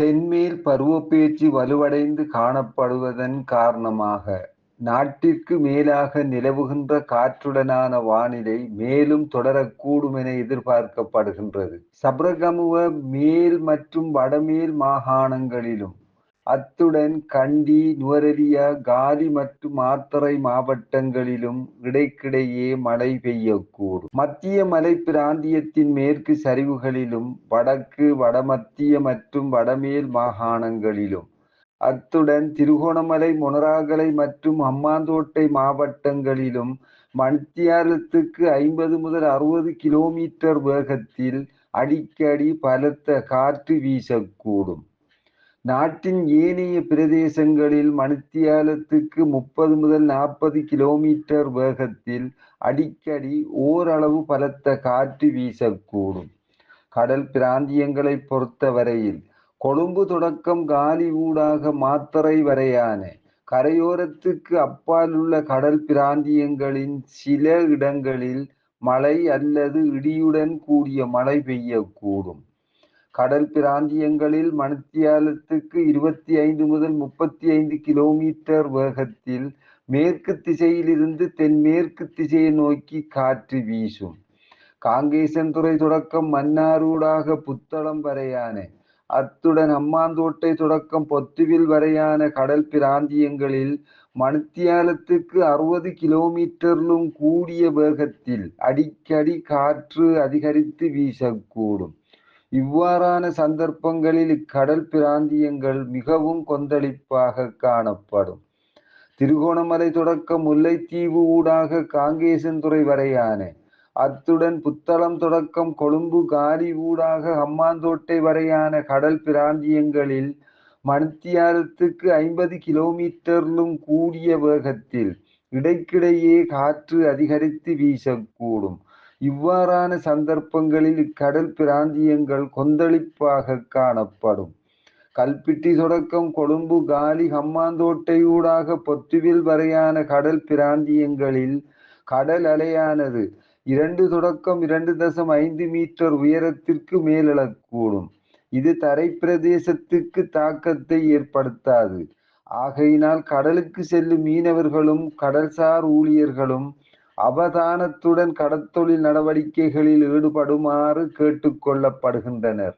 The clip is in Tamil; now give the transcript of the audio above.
தென்மேல் பருவப்பெயர்ச்சி வலுவடைந்து காணப்படுவதன் காரணமாக நாட்டிற்கு மேலாக நிலவுகின்ற காற்றுடனான வானிலை மேலும் தொடரக்கூடும் என எதிர்பார்க்கப்படுகின்றது. சப்ரகமுவ மேல் மற்றும் வடமேல் மாகாணங்களிலும் அத்துடன் கண்டி நுவரெலியா காலி மற்றும் மாத்தறை மாவட்டங்களிலும் இடைக்கிடையே மழை பெய்யக்கூடும். மத்திய மலை பிராந்தியத்தின் மேற்கு சரிவுகளிலும் வடக்கு வடமத்திய மற்றும் வடமேல் மாகாணங்களிலும். அத்துடன் திருகோணமலை மொனராகலை மற்றும் ஹம்மாந்தோட்டை மாவட்டங்களிலும் மணித்தியாலத்துக்கு ஐம்பது முதல் அறுபது கிலோமீட்டர் வேகத்தில் அடிக்கடி பலத்த காற்று வீசக்கூடும். நாட்டின் ஏனைய பிரதேசங்களில் மணித்தியாலத்துக்கு முப்பது முதல் நாற்பது கிலோமீட்டர் வேகத்தில் அடிக்கடி ஓரளவு பலத்த காற்று வீசக்கூடும். கடல் பிராந்தியங்களை பொறுத்தவரையில் கொழும்பு தொடக்கம் காலிவூடாக மாத்தறை வரையான கரையோரத்துக்கு அப்பால் உள்ள கடல் பிராந்தியங்களின் சில இடங்களில் மழை அல்லது இடியுடன் கூடிய மழை பெய்யக்கூடும். கடல் பிராந்தியங்களில் மணித்தியாலத்துக்கு இருபத்தி ஐந்து முதல் முப்பத்தி ஐந்து கிலோமீட்டர் வேகத்தில் மேற்கு திசையிலிருந்து தென்மேற்கு திசையை நோக்கி காற்று வீசும். காங்கேசன்துறை தொடக்கம் மன்னாரூடாக புத்தளம் வரையான அத்துடன் அம்மாந்தோட்டை தொடக்கம் பொத்துவில் வரையான கடல் பிராந்தியங்களில் மணித்தியாலத்துக்கு அறுபது கிலோமீட்டரிலும் கூடிய வேகத்தில் அடிக்கடி காற்று அதிகரித்து வீசக்கூடும். இவ்வாறான சந்தர்ப்பங்களில் இக்கடல் பிராந்தியங்கள் மிகவும் கொந்தளிப்பாக காணப்படும். திருகோணமலை தொடக்கம் முல்லைத்தீவு ஊடாக காங்கேசன்துறை வரையான அத்துடன் புத்தளம் தொடக்கம் கொழும்பு காலி ஊடாக ஹம்மாந்தோட்டை வரையான கடல் பிராந்தியங்களில் மணித்தியாரத்துக்கு ஐம்பது கிலோமீட்டரிலும் கூடிய வேகத்தில் இடைக்கிடையே காற்று அதிகரித்து வீசக்கூடும். இவ்வாறான சந்தர்ப்பங்களில் இக்கடல் பிராந்தியங்கள் கொந்தளிப்பாக காணப்படும். கல்பிட்டி தொடக்கம் கொழும்பு காலி ஹம்மாந்தோட்டை ஊடாக பொத்துவில் வரையான கடல் பிராந்தியங்களில் கடல் அலையானது இரண்டு தொடக்கம் இரண்டு தசம் ஐந்து மீட்டர் உயரத்திற்கு மேலெழக்கூடும். இது தரை பிரதேசத்துக்கு தாக்கத்தை ஏற்படுத்தாது. ஆகையினால் கடலுக்கு செல்லும் மீனவர்களும் கடல்சார் ஊழியர்களும் அவதானத்துடன் கடத்தொழில் நடவடிக்கைகளில் ஈடுபடுமாறு கேட்டுக்கொள்ளப்படுகின்றனர்